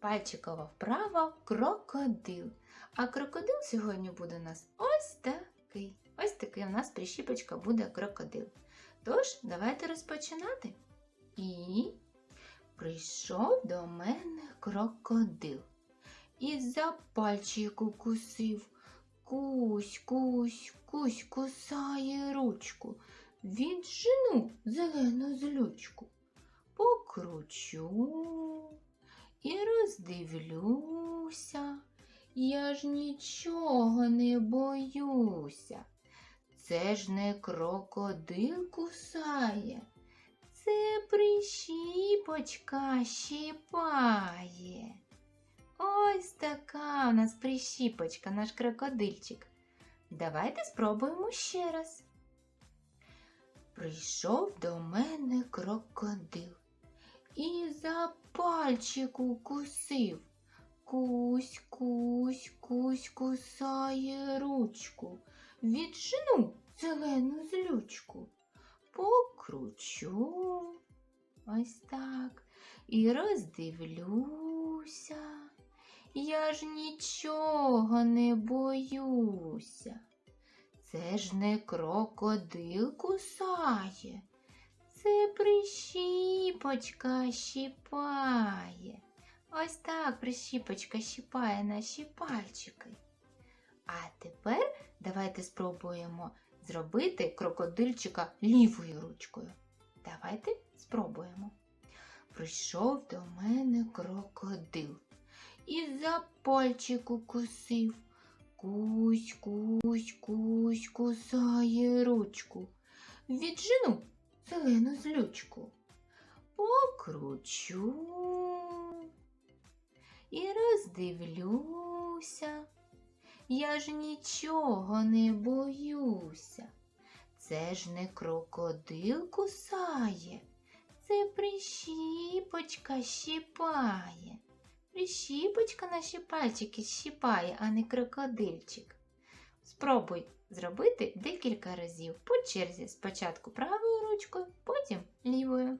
Пальчикова вправа крокодил. А крокодил сьогодні буде у нас ось такий. Ось такий у нас прищіпочка буде крокодил. Тож, давайте розпочинати. І прийшов до мене крокодил. І за пальчик укусив. Кусь, кусь, кусь кусає ручку. Віджену зелену злючку. Покручу і роздивлюся. Я ж нічого не боюся. Це ж не крокодил кусає, це прищіпочка щипає. Ось така у нас прищіпочка, наш крокодильчик. Давайте спробуємо ще раз. Прийшов до мене крокодил і за пальчик укусив. Кусь, кусь, кусь кусає ручку. Віджену зелену злючку. Покручу. Ось так. І роздивлюся. Я ж нічого не боюся. Це ж не крокодил кусає, це прищіпочка щипає. Ось так прищіпочка щипає наші пальчики. А тепер давайте спробуємо зробити крокодильчика лівою ручкою. Давайте спробуємо. Прийшов до мене крокодил і за пальчик укусив. Кусь, кусь, кусь кусає ручку. Віджену зелену злючку. Покручу і роздивлюся. Я ж нічого не боюся. Це ж не крокодил кусає, це прищіпочка щипає. Прищіпочка наші пальчики щипає, а не крокодильчик. Спробуй зробити декілька разів по черзі. Спочатку правою ручкою, потім лівою.